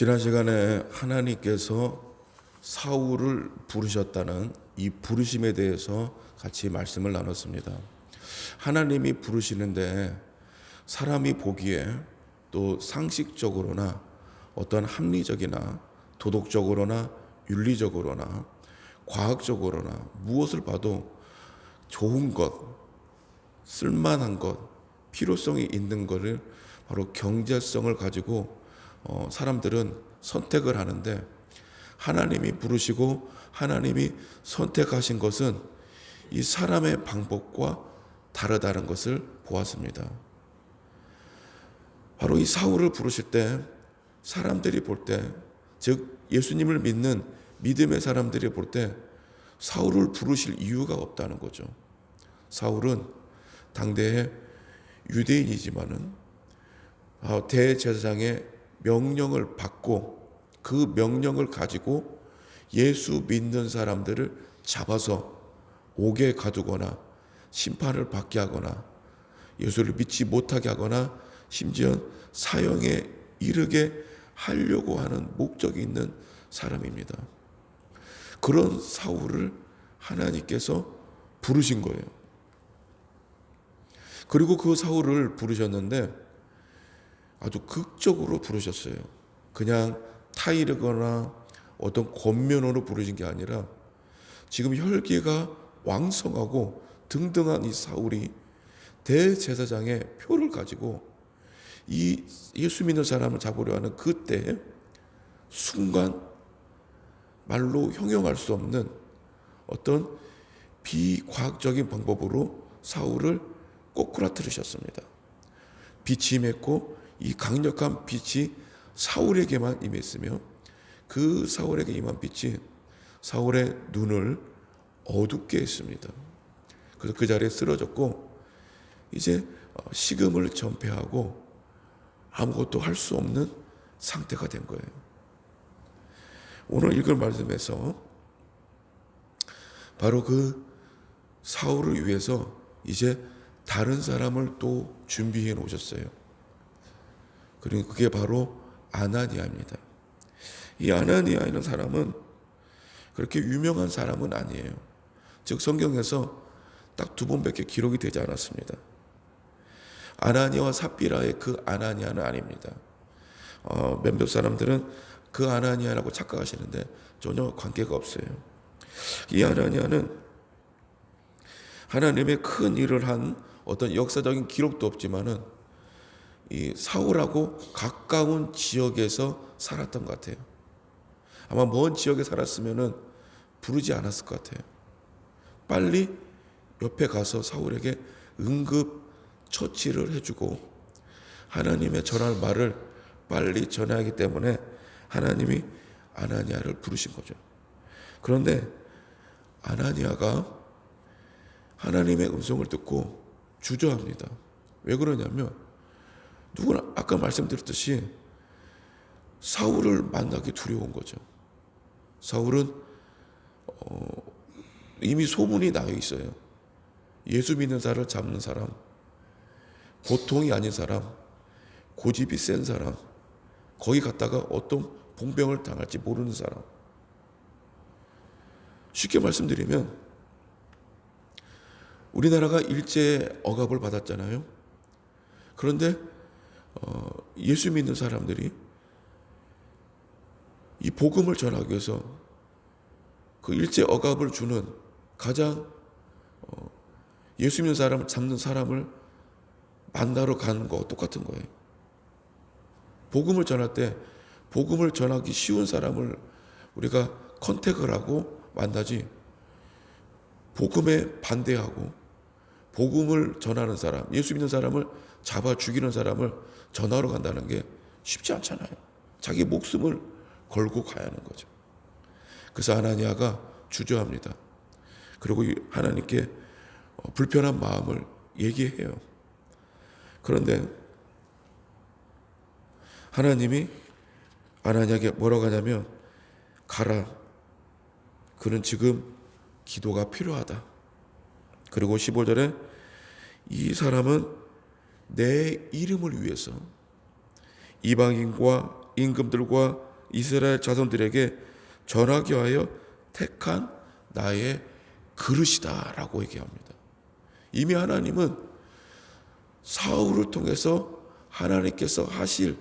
지난 시간에 하나님께서 사울을 부르셨다는 이 부르심에 대해서 같이 말씀을 나눴습니다. 하나님이 부르시는데 사람이 보기에 또 상식적으로나 어떤 합리적이나 도덕적으로나 윤리적으로나 과학적으로나 무엇을 봐도 좋은 것, 쓸만한 것, 필요성이 있는 것을 바로 경제성을 가지고 어, 사람들은 선택을 하는데 하나님이 부르시고 하나님이 선택하신 것은 이 사람의 방법과 다르다는 것을 보았습니다. 바로 이 사울을 부르실 때 사람들이 볼 때, 즉 예수님을 믿는 믿음의 사람들이 볼 때 사울을 부르실 이유가 없다는 거죠. 사울은 당대의 유대인이지만은 아, 대제사장의 명령을 받고 그 명령을 가지고 예수 믿는 사람들을 잡아서 옥에 가두거나 심판을 받게 하거나 예수를 믿지 못하게 하거나 심지어 사형에 이르게 하려고 하는 목적이 있는 사람입니다. 그런 사울을 하나님께서 부르신 거예요. 그리고 그 사울을 부르셨는데 아주 극적으로 부르셨어요. 그냥 타이르거나 어떤 권면으로 부르신 게 아니라 지금 혈기가 왕성하고 등등한 이 사울이 대제사장의 표를 가지고 이 예수 믿는 사람을 잡으려 하는 그때 순간 말로 형용할 수 없는 어떤 비과학적인 방법으로 사울을 꼬꾸라뜨리셨습니다. 빛이 임했고 이 강력한 빛이 사울에게만 임했으며 그 사울에게 임한 빛이 사울의 눈을 어둡게 했습니다. 그래서 그 자리에 쓰러졌고 이제 식음을 전폐하고 아무것도 할 수 없는 상태가 된 거예요. 오늘 읽을 말씀에서 바로 그 사울을 위해서 이제 다른 사람을 또 준비해 놓으셨어요. 그리고 그게 바로 아나니아입니다. 이 아나니아라는 사람은 그렇게 유명한 사람은 아니에요. 즉 성경에서 딱 두 번밖에 기록이 되지 않았습니다. 아나니아와 삽비라의 그 아나니아는 아닙니다. 어, 몇몇 사람들은 그 아나니아라고 착각하시는데 전혀 관계가 없어요. 이 아나니아는 하나님의 큰 일을 한 어떤 역사적인 기록도 없지만은 이 사울하고 가까운 지역에서 살았던 것 같아요. 아마 먼 지역에 살았으면은 부르지 않았을 것 같아요. 빨리 옆에 가서 사울에게 응급 처치를 해주고 하나님의 전할 말을 빨리 전하기 때문에 하나님이 아나니아를 부르신 거죠. 그런데 아나니아가 하나님의 음성을 듣고 주저합니다. 왜 그러냐면 누구나 아까 말씀드렸듯이 사울을 만나기 두려운 거죠. 사울은 어, 이미 소문이 나 있어요. 예수 믿는 사람을 잡는 사람, 보통이 아닌 사람, 고집이 센 사람, 거기 갔다가 어떤 봉병을 당할지 모르는 사람. 쉽게 말씀드리면 우리나라가 일제 억압을 받았잖아요. 그런데 어, 예수 믿는 사람들이 이 복음을 전하기 위해서 그 일제 억압을 주는 가장 어, 예수 믿는 사람을 잡는 사람을 만나러 가는 거 똑같은 거예요. 복음을 전할 때 복음을 전하기 쉬운 사람을 우리가 컨택을 하고 만나지 복음에 반대하고 복음을 전하는 사람, 예수 믿는 사람을 잡아 죽이는 사람을 전하러 간다는 게 쉽지 않잖아요. 자기 목숨을 걸고 가야 하는 거죠. 그래서 하나니아가 주저합니다. 그리고 하나님께 어, 불편한 마음을 얘기해요. 그런데 하나님이 아나니아에게 뭐라고 하냐면 가라. 그는 지금 기도가 필요하다. 그리고 15절에 이 사람은 내 이름을 위해서 이방인과 임금들과 이스라엘 자손들에게 전하기 위하여 택한 나의 그릇이다라고 얘기합니다. 이미 하나님은 사울을 통해서 하나님께서 하실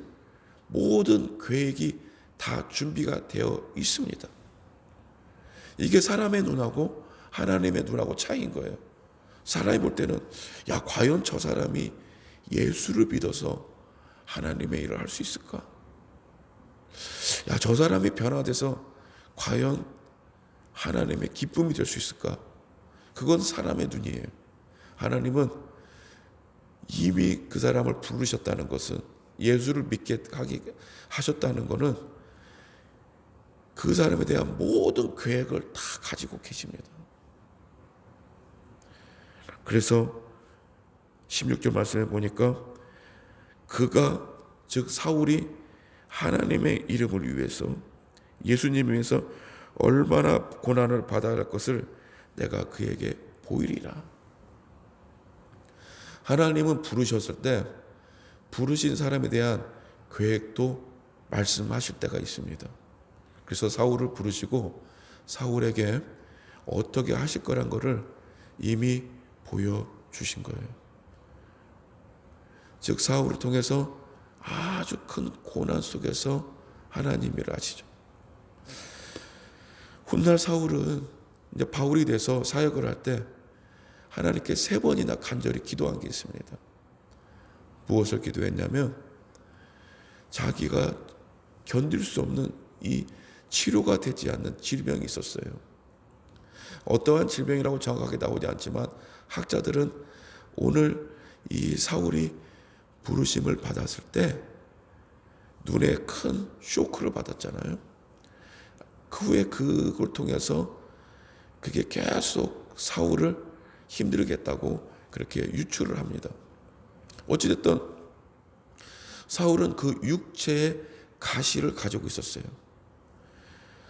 모든 계획이 다 준비가 되어 있습니다. 이게 사람의 눈하고 하나님의 눈하고 차이인 거예요. 사람이 볼 때는 야 과연 저 사람이 예수를 믿어서 하나님의 일을 할 수 있을까? 야 저 사람이 변화돼서 과연 하나님의 기쁨이 될 수 있을까? 그건 사람의 눈이에요. 하나님은 이미 그 사람을 부르셨다는 것은 예수를 믿게 하게 하셨다는 것은 그 사람에 대한 모든 계획을 다 가지고 계십니다. 그래서 16절 말씀에 보니까 그가 즉 사울이 하나님의 이름을 위해서 예수님 위해서 얼마나 고난을 받아야 할 것을 내가 그에게 보이리라. 하나님은 부르셨을 때 부르신 사람에 대한 계획도 말씀하실 때가 있습니다. 그래서 사울을 부르시고 사울에게 어떻게 하실 거란 것을 이미 보여주신 거예요. 즉 사울을 통해서 아주 큰 고난 속에서 하나님 일을 하시죠. 훗날 사울은 이제 바울이 돼서 사역을 할 때 하나님께 세 번이나 간절히 기도한 게 있습니다. 무엇을 기도했냐면 자기가 견딜 수 없는 이 치료가 되지 않는 질병이 있었어요. 어떠한 질병이라고 정확하게 나오지 않지만 학자들은 오늘 이 사울이 부르심을 받았을 때 눈에 큰 쇼크를 받았잖아요. 그 후에 그걸 통해서 그게 계속 사울을 힘들게 했다고 그렇게 유추를 합니다. 어찌됐든 사울은 그 육체의 가시를 가지고 있었어요.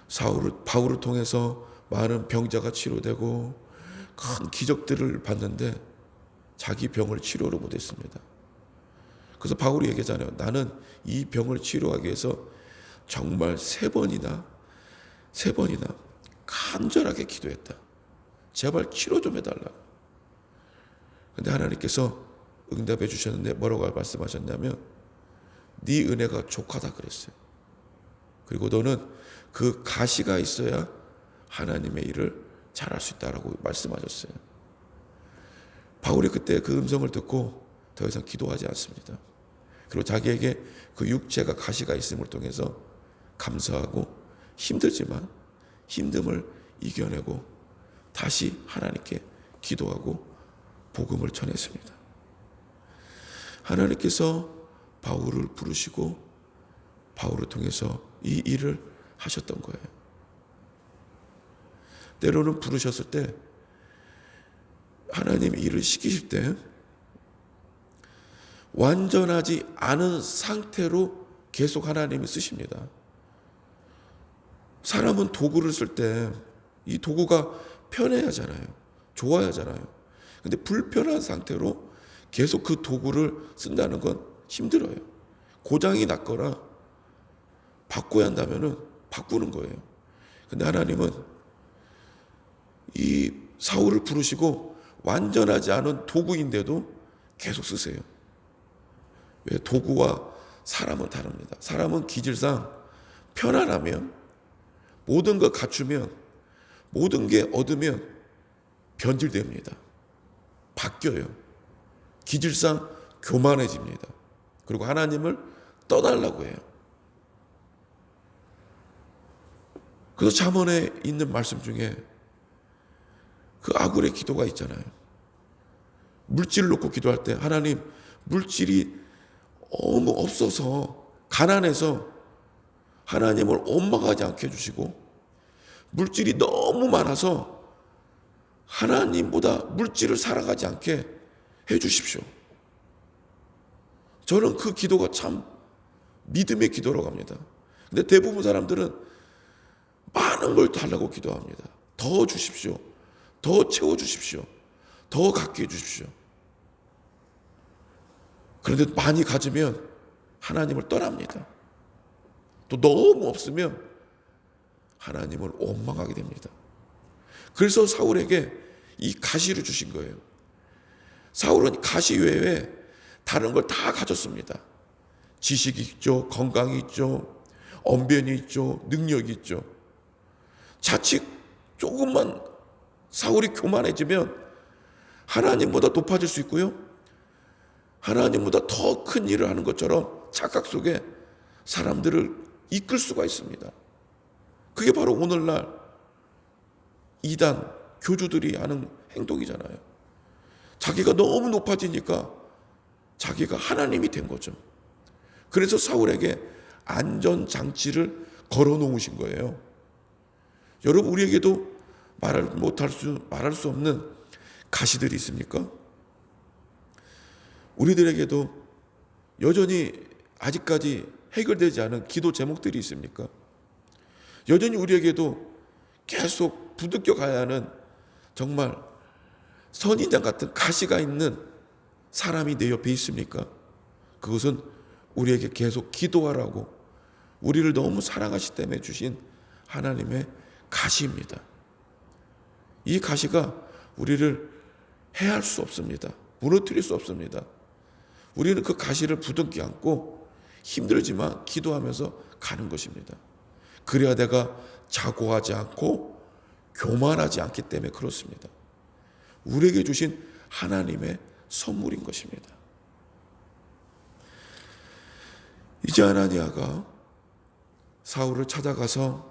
사울을 바울을 통해서 많은 병자가 치료되고 큰 기적들을 봤는데 자기 병을 치료를 못했습니다. 그래서 바울이 얘기하잖아요. 나는 이 병을 치료하기 위해서 정말 세 번이나 세 번이나 간절하게 기도했다. 제발 치료 좀 해달라. 근데 하나님께서 응답해 주셨는데 뭐라고 말씀하셨냐면 네 은혜가 족하다 그랬어요. 그리고 너는 그 가시가 있어야 하나님의 일을 잘할 수 있다라고 말씀하셨어요. 바울이 그때 그 음성을 듣고 더 이상 기도하지 않습니다. 그리고 자기에게 그 육체가 가시가 있음을 통해서 감사하고 힘들지만 힘듦을 이겨내고 다시 하나님께 기도하고 복음을 전했습니다. 하나님께서 바울을 부르시고 바울을 통해서 이 일을 하셨던 거예요. 때로는 부르셨을 때 하나님 일을 시키실 때 완전하지 않은 상태로 계속 하나님이 쓰십니다. 사람은 도구를 쓸 때 이 도구가 편해야 하잖아요. 좋아야 하잖아요. 근데 불편한 상태로 계속 그 도구를 쓴다는 건 힘들어요. 고장이 났거나 바꿔야 한다면은 바꾸는 거예요. 근데 하나님은 이 사울을 부르시고 완전하지 않은 도구인데도 계속 쓰세요. 왜 도구와 사람은 다릅니다. 사람은 기질상 편안하면 모든 걸 갖추면 모든 게 얻으면 변질됩니다. 바뀌어요. 기질상 교만해집니다. 그리고 하나님을 떠달라고 해요. 그래서 잠언에 있는 말씀 중에 그 아굴의 기도가 있잖아요. 물질을 놓고 기도할 때 하나님 물질이 너무 없어서 가난해서 하나님을 원망하지 않게 해주시고 물질이 너무 많아서 하나님보다 물질을 살아가지 않게 해주십시오. 저는 그 기도가 참 믿음의 기도라고 합니다. 근데 대부분 사람들은 많은 걸 달라고 기도합니다. 더 주십시오. 더 채워주십시오. 더 갖게 해주십시오. 그런데 많이 가지면 하나님을 떠납니다. 또 너무 없으면 하나님을 원망하게 됩니다. 그래서 사울에게 이 가시를 주신 거예요. 사울은 가시 외에 다른 걸 다 가졌습니다. 지식이 있죠, 건강이 있죠, 언변이 있죠, 능력이 있죠. 자칫 조금만 사울이 교만해지면 하나님보다 높아질 수 있고요. 하나님보다 더 큰 일을 하는 것처럼 착각 속에 사람들을 이끌 수가 있습니다. 그게 바로 오늘날 이단 교주들이 하는 행동이잖아요. 자기가 너무 높아지니까 자기가 하나님이 된 거죠. 그래서 사울에게 안전 장치를 걸어 놓으신 거예요. 여러분 우리에게도 말을 못할 수 말할 수 없는 가시들이 있습니까? 우리들에게도 여전히 아직까지 해결되지 않은 기도 제목들이 있습니까? 여전히 우리에게도 계속 부득겨 가야 하는 정말 선인장 같은 가시가 있는 사람이 내 옆에 있습니까? 그것은 우리에게 계속 기도하라고 우리를 너무 사랑하시 때문에 주신 하나님의 가시입니다. 이 가시가 우리를 해할 수 없습니다. 무너뜨릴 수 없습니다. 우리는 그 가시를 부둥켜 안고 힘들지만 기도하면서 가는 것입니다. 그래야 내가 자고하지 않고 교만하지 않기 때문에 그렇습니다. 우리에게 주신 하나님의 선물인 것입니다. 이제 아나니아가 사울을 찾아가서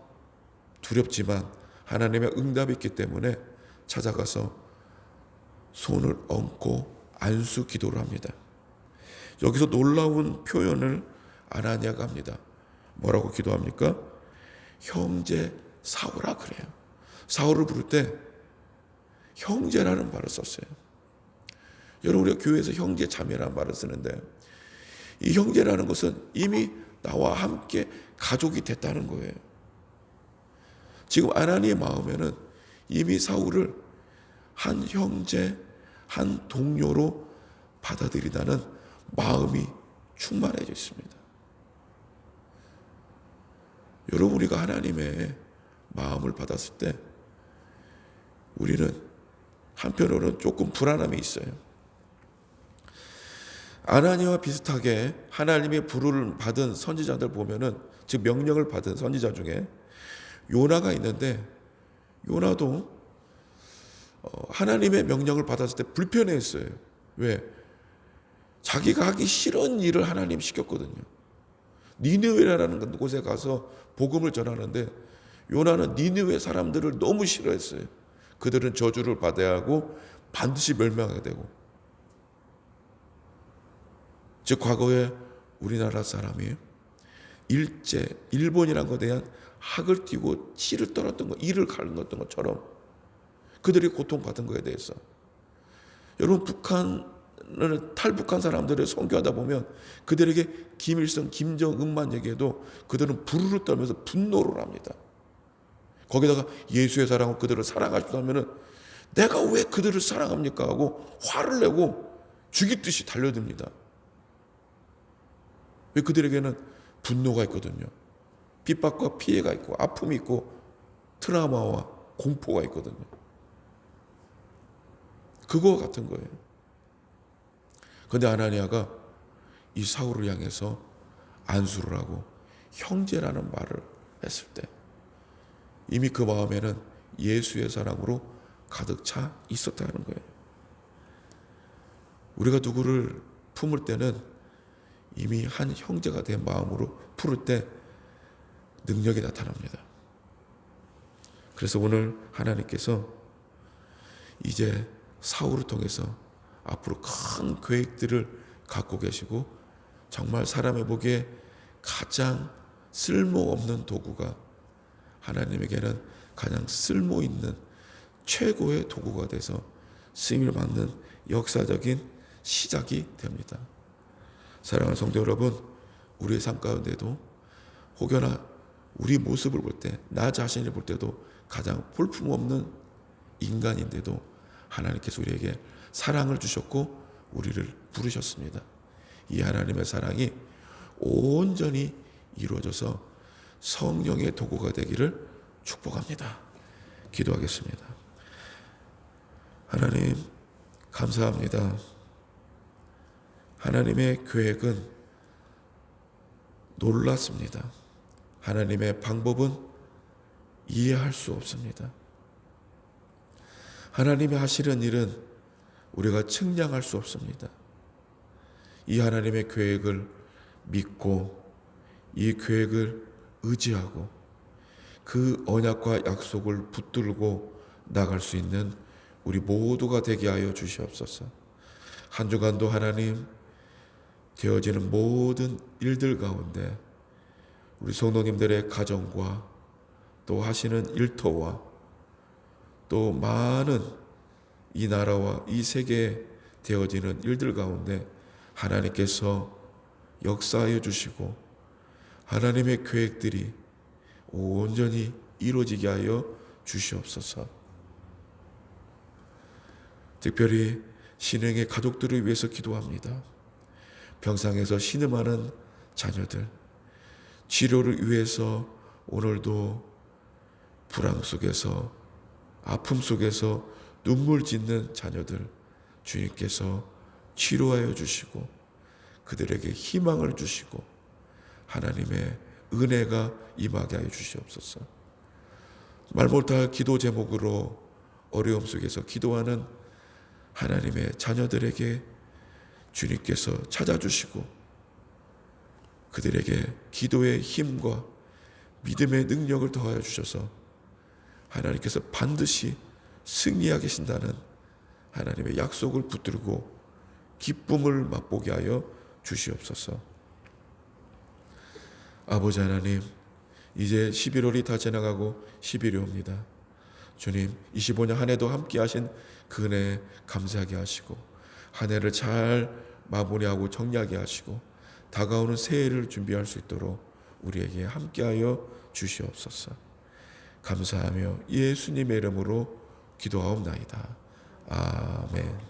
두렵지만 하나님의 응답이 있기 때문에 찾아가서 손을 얹고 안수 기도를 합니다. 여기서 놀라운 표현을 아나니아가 합니다. 뭐라고 기도합니까? 형제 사울아 그래요. 사울을 부를 때 형제라는 말을 썼어요. 여러분 우리가 교회에서 형제 자매라는 말을 쓰는데 이 형제라는 것은 이미 나와 함께 가족이 됐다는 거예요. 지금 아나니의 마음에는 이미 사울을 한 형제, 한 동료로 받아들이다는 마음이 충만해져 있습니다. 여러분 우리가 하나님의 마음을 받았을 때 우리는 한편으로는 조금 불안함이 있어요. 아나니와 비슷하게 하나님의 부르를 받은 선지자들 보면은 즉 명령을 받은 선지자 중에 요나가 있는데 요나도 어, 하나님의 명령을 받았을 때 불편해했어요. 왜? 자기가 하기 싫은 일을 하나님 시켰거든요. 니느웨라는 곳에 가서 복음을 전하는데 요나는 니느웨 사람들을 너무 싫어했어요. 그들은 저주를 받아야 하고 반드시 멸망하게 되고. 즉 과거에 우리나라 사람이 일제 일본이란 것에 대한 학을 띄고 치를 떨었던 것, 이를 갈랐던 것처럼 그들이 고통받은 것에 대해서 여러분 북한을 탈북한 사람들을 선교하다 보면 그들에게 김일성, 김정은만 얘기해도 그들은 부르르 떨면서 분노를 합니다. 거기다가 예수의 사랑을 그들을 사랑하시다면은 내가 왜 그들을 사랑합니까 하고 화를 내고 죽이듯이 달려듭니다. 왜 그들에게는 분노가 있거든요. 핍박과 피해가 있고 아픔이 있고 트라우마와 공포가 있거든요. 그거 같은 거예요. 근데 아나니아가 이 사울을 향해서 안수를 하고 형제라는 말을 했을 때 이미 그 마음에는 예수의 사랑으로 가득 차 있었다는 거예요. 우리가 누구를 품을 때는 이미 한 형제가 된 마음으로 풀을 때 능력이 나타납니다. 그래서 오늘 하나님께서 이제 사울을 통해서 앞으로 큰 계획들을 갖고 계시고 정말 사람의 보기에 가장 쓸모없는 도구가 하나님에게는 가장 쓸모 있는 최고의 도구가 돼서 쓰임을 받는 역사적인 시작이 됩니다. 사랑하는 성도 여러분, 우리의 삶 가운데도 혹여나 우리 모습을 볼 때, 나 자신을 볼 때도 가장 볼품없는 인간인데도 하나님께서 우리에게 사랑을 주셨고 우리를 부르셨습니다. 이 하나님의 사랑이 온전히 이루어져서 성령의 도구가 되기를 축복합니다. 기도하겠습니다. 하나님, 감사합니다. 하나님의 계획은 놀랐습니다. 하나님의 방법은 이해할 수 없습니다. 하나님이 하시는 일은 우리가 측량할 수 없습니다. 이 하나님의 계획을 믿고 이 계획을 의지하고 그 언약과 약속을 붙들고 나갈 수 있는 우리 모두가 되게 하여 주시옵소서. 한 주간도 하나님 되어지는 모든 일들 가운데 우리 성도님들의 가정과 또 하시는 일터와 또 많은 이 나라와 이 세계에 되어지는 일들 가운데 하나님께서 역사하여 주시고 하나님의 계획들이 온전히 이루어지게 하여 주시옵소서. 특별히 신행의 가족들을 위해서 기도합니다. 병상에서 신음하는 자녀들, 치료를 위해서 오늘도 불안 속에서 아픔 속에서 눈물 짓는 자녀들 주님께서 치료하여 주시고 그들에게 희망을 주시고 하나님의 은혜가 임하게 하여 주시옵소서. 말 못할 기도 제목으로 어려움 속에서 기도하는 하나님의 자녀들에게 주님께서 찾아주시고 그들에게 기도의 힘과 믿음의 능력을 더하여 주셔서 하나님께서 반드시 승리하게 하신다는 하나님의 약속을 붙들고 기쁨을 맛보게 하여 주시옵소서. 아버지 하나님, 이제 11월이 다 지나가고 11이 옵니다. 주님, 25년 한 해도 함께 하신 그 은혜 감사하게 하시고, 한 해를 잘 마무리하고 정리하게 하시고, 다가오는 새해를 준비할 수 있도록 우리에게 함께하여 주시옵소서. 감사하며 예수님의 이름으로 기도하옵나이다. 아멘.